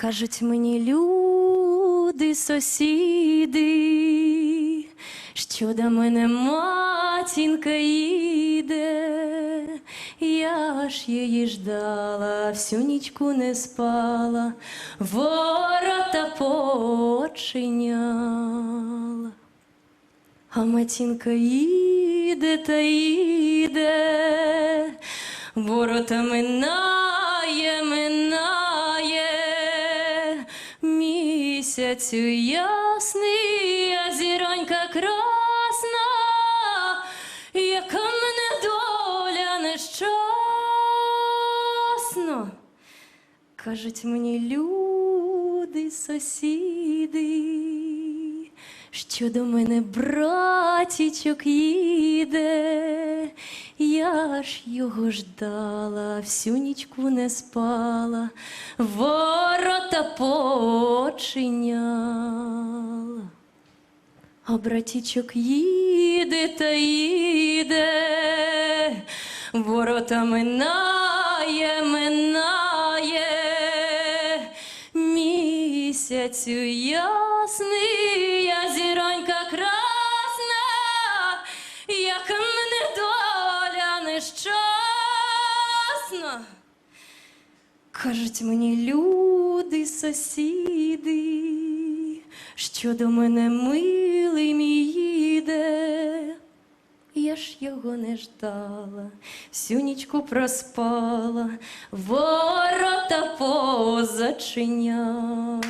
Кажуть мені люди, сусіди, що до мене матінка їде, я ж її ждала, всю нічку не спала, ворота починяла. А матінка їде та їде, ворота минає, місяцю ясний, а зіронька красна, яка мене доля нещасна. Кажуть мені люди, сусіди, що до мене братічок їде, я ж його ждала, всю нічку не спала, ворота починяла. А братічок їде та їде, ворота минає, минає, місяцю ясний, а зіронька красна, яка мене доля нещасна. Кажуть мені люди, сусіди, що до мене милий мій їде. Я ж його не ждала, всю нічку проспала, ворота позачиняла.